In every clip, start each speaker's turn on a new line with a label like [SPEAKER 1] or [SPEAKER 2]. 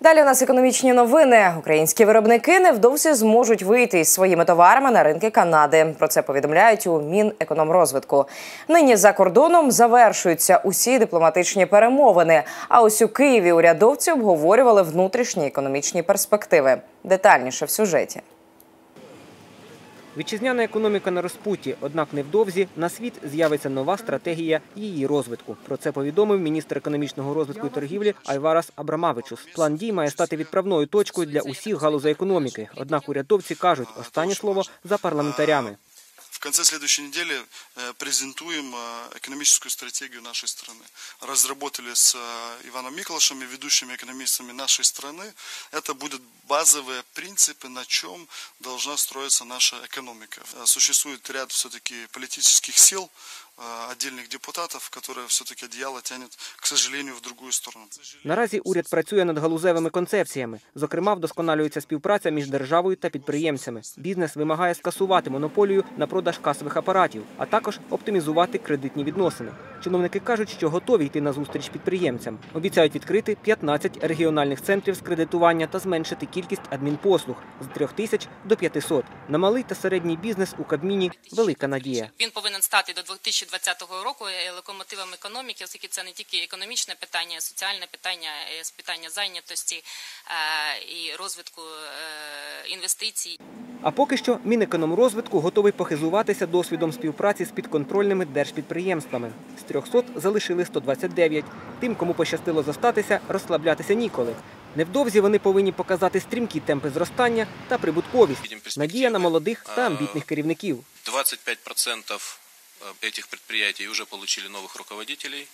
[SPEAKER 1] Далі у нас економічні новини. Українські виробники невдовзі зможуть вийти із своїми товарами на ринки Канади. Про це повідомляють у Мінекономрозвитку. Нині за кордоном завершуються усі дипломатичні перемовини. А ось у Києві урядовці обговорювали внутрішні економічні перспективи. Детальніше в сюжеті.
[SPEAKER 2] Вітчизняна економіка на розпуті, однак невдовзі на світ з'явиться нова стратегія її розвитку. Про це повідомив міністр економічного розвитку і торгівлі Айварас Абрамавичус. План дій має стати відправною точкою для усіх галузей економіки. Однак урядовці кажуть, останнє слово за парламентарями.
[SPEAKER 3] В конце следующей недели э, презентуем э, экономическую стратегию нашей страны. Разработали с э, Иваном Миколашем и ведущими экономистами нашей страны. Это будут базовые принципы, на чем должна строиться наша экономика. Существует ряд все-таки политических сил, э, отдельных депутатов, которые все-таки одеяло тянет, к сожалению, в другую сторону.
[SPEAKER 2] Наразі уряд працює над галузевими концепціями. Зокрема, вдосконалюється співпраця між державою та підприємцями. Бізнес вимагає скасувати монополію на продаж касових апаратів, а також оптимізувати кредитні відносини. Чиновники кажуть, що готові йти на зустріч підприємцям. Обіцяють відкрити 15 регіональних центрів з кредитування та зменшити кількість адмінпослуг з 3 тисяч до 500. На малий та середній бізнес у Кабміні велика надія.
[SPEAKER 4] Він повинен стати до 2020 року е, локомотивом економіки, оскільки це не тільки економічне питання, соціальне питання, е, питання зайнятості е, і розвитку інвестицій.
[SPEAKER 2] А поки що Мінекономрозвитку готовий похизуватися досвідом співпраці з підконтрольними держпідприємствами. З 300 залишили 129. Тим, кому пощастило зостатися, розслаблятися ніколи. Невдовзі вони повинні показати стрімкі темпи зростання та прибутковість. Надія на молодих та амбітних керівників.
[SPEAKER 5] 25% этих предприятий уже получили новых руководителей,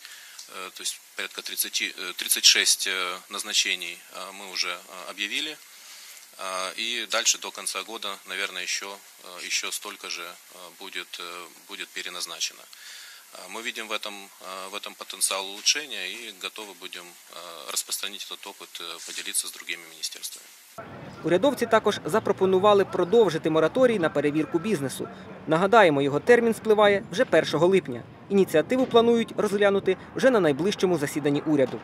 [SPEAKER 5] э, то есть порядка 30, э, 36 э, назначений э, мы уже э, объявили. А, И дальше до конца года, наверное, еще, э, еще столько же э, будет, э, будет переназначено. А, Мы видим в этом, э, в этом потенциал улучшения и готовы будем э, распространить этот опыт, э, поделиться с другими министерствами.
[SPEAKER 2] Урядовці також запропонували продовжити мораторій на перевірку бізнесу. Нагадаємо, його термін спливає вже 1 липня. Ініціативу планують розглянути вже на найближчому засіданні уряду.